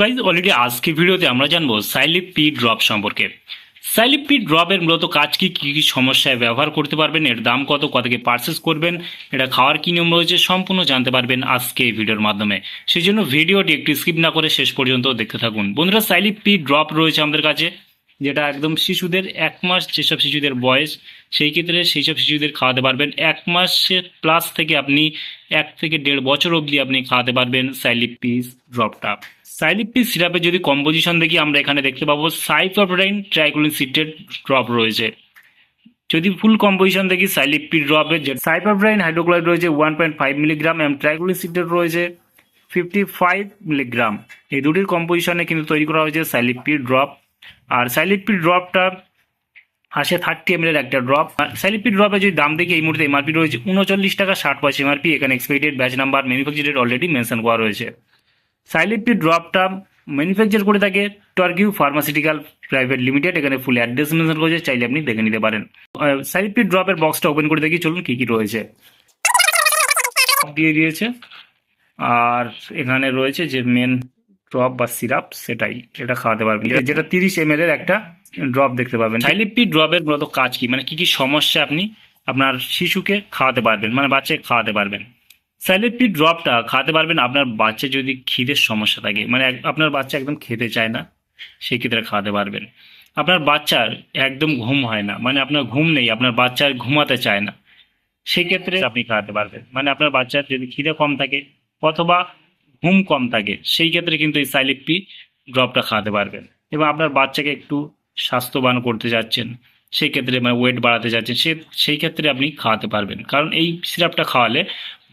Guys already আজকে ভিডিওতে আমরা জানব সাইলিপ পি ড্রপ সম্পর্কে। সাইলিপ পি ড্রপের মূলত কাজ কি, কী কী সমস্যায় ব্যবহার করতে পারবেন, এর দাম কত কত থেকে পারচেস করবেন, এটা খাওয়ার কী নিয়ম রয়েছে সম্পূর্ণ জানতে পারবেন আজকে এই ভিডিওর মাধ্যমে। সেই জন্য ভিডিওটি একটু স্কিপ না করে শেষ পর্যন্ত দেখতে থাকুন। বন্ধুরা সাইলিপ পি ড্রপ রয়েছে আমাদের কাছে। যেটা একদম শিশুদের এক মাস যেসব শিশুদের বয়স, সেই ক্ষেত্রে সেই সব শিশুদের খাওয়াতে পারবেন। এক মাসের প্লাস থেকে আপনি এক থেকে দেড় বছর অবধি আপনি খাওয়াতে পারবেন সাইলিপ পিস ড্রপটা সাইলিপ পিস সিরাপের যদি কম্পোজিশন দেখি, আমরা এখানে দেখতে পাবো সাইফাপ্রাইন ট্রাইক্লোলিন সিটেড ড্রপ রয়েছে। যদি ফুল কম্পোজিশন দেখি সাইলিপ ড্রপের যে সাইফাপ্রাইন হাইড্রোক্লোরাইড রয়েছে ওয়ান পয়েন্ট ফাইভ মিলিগ্রাম এবং ট্রাইক্লোলিন সিটেড রয়েছে ফিফটি ফাইভ মিলিগ্রাম এই দুটির কম্পোজিশনে কিন্তু তৈরি করা হয়েছে সাইলিপ ড্রপ আর সাইলিপ ড্রপটা আসে থার্টি এম এর একটা ড্রপ। সাইলিপি ড্রপে যদি দাম দেখি, এই মুহূর্তে এমআরপি রয়েছে উনচল্লিশ টাকা, ষাট পয়সা এমআরপি এখানে এক্সপেক্টেড ব্যাচ নাম্বার ম্যানুফ্যাকচারের অলরেডি মেনশন করা রয়েছে। সাইলিপি ড্রপটা ম্যানুফ্যাকচার করে থাকে টর্কিউ ফার্মাসিউটিক্যাল প্রাইভেট লিমিটেড এখানে ফুল অ্যাড্রেস মেনশন করেছে চাইলে আপনি দেখে নিতে পারেন। সাইলিপি ড্রপের বক্সটা ওপেন করে দেখি, চলুন কী কী রয়েছে। দিয়ে দিয়েছে। আর এখানে রয়েছে যে মেন ড্রপ বা সিরাপ সেটাই এটা খাওয়াতে পারবেন। যেটা- তিরিশ এম এর একটা ড্রপ দেখতে পাবেন। সাইলিপি ড্রপের মূলত কাজ কি? মানে কি কি সমস্যা আপনি আপনার শিশুকে খাওয়াতে পারবেন মানে বাচ্চাকে খাওয়াতে পারবেন? সাইলিপি ড্রপটা খাওয়াতে পারবেন আপনার বাচ্চা যদি খিদের সমস্যা থাকে মানে আপনার বাচ্চা একদম খেতে চায় না, সেই ক্ষেত্রে খাওয়াতে পারবেন। আপনার বাচ্চার একদম ঘুম হয় না মানে আপনার ঘুম নেই, আপনার বাচ্চার ঘুমাতে চায় না সেক্ষেত্রে আপনি খাওয়াতে পারবেন। মানে আপনার বাচ্চার যদি খিদে কম থাকে, অথবা ঘুম কম থাকে, সেই ক্ষেত্রে কিন্তু এই সাইলিপি ড্রপটা খাওয়াতে পারবেন। এবং আপনার বাচ্চাকে একটু স্বাস্থ্যবান করতে যাচ্ছেন, সেই ক্ষেত্রে মানে ওয়েট বাড়াতে যাচ্ছেন, সে, সেই ক্ষেত্রে আপনি খাওয়াতে পারবেন। কারণ এই সিরাপটা খাওয়ালে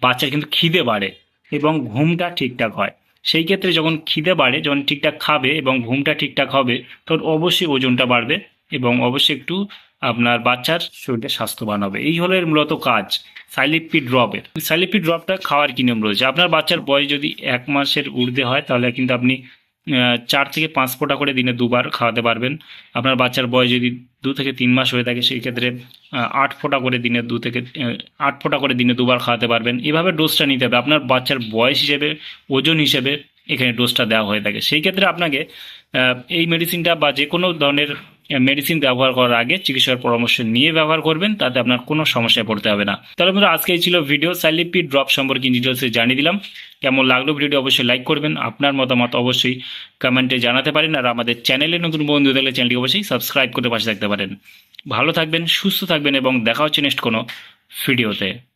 বাচ্চার কিন্তু খিদে বাড়ে এবং ঘুমটা ঠিকঠাক হয়। সেই ক্ষেত্রে যখন খিদে বাড়ে, যখন ঠিকঠাক খাবে এবং ঘুমটা ঠিকঠাক হবে, তখন অবশ্যই ওজনটা বাড়বে এবং অবশ্যই একটু আপনার বাচ্চার শরীরটা স্বাস্থ্যবান হবে। এই হলো এর মূলত কাজ সাইলিপি ড্রপের সাইলিপি ড্রপটা খাওয়ার কি নিয়ম রয়েছে? আপনার বাচ্চার বয়স যদি এক মাসের ঊর্ধ্বে হয়, তাহলে কিন্তু আপনি চার থেকে পাঁচ ফোঁটা করে দিনে দুবার খাওয়াতে পারবেন। আপনার বাচ্চার বয়স যদি দু থেকে তিন মাস হয়ে থাকে, সেই ক্ষেত্রে আট ফোঁটা করে দিনে দু থেকে আট ফোঁটা করে দিনে দুবার খাওয়াতে পারবেন। এভাবে ডোজটা নিতে হবে। আপনার বাচ্চার বয়স হিসেবে, ওজন হিসেবে এখানে ডোজটা দেওয়া হয়ে থাকে। সেই ক্ষেত্রে আপনাকে এই মেডিসিনটা বা যে কোনো ধরনের মেডিসিন ব্যবহার করার আগে চিকিৎসার পরামর্শ নিয়ে ব্যবহার করবেন, তাতে আপনার কোনো সমস্যায় পড়তে হবে না। তাহলে বন্ধুরা, আজকে ছিল ভিডিও সাইলিপি ড্রপ সম্পর্কে ডিটেলসে জানিয়ে দিলাম। কেমন লাগল ভিডিওটি অবশ্যই লাইক করবেন। আপনার মতামত অবশ্যই কমেন্টে জানাতে পারেন। আর আমাদের চ্যানেলে নতুন বন্ধু দেখলে চ্যানেলটি অবশ্যই সাবস্ক্রাইব করতে পাশে থাকতে পারেন। ভালো থাকবেন, সুস্থ থাকবেন এবং দেখা হচ্ছে নেক্সট কোনো ভিডিওতে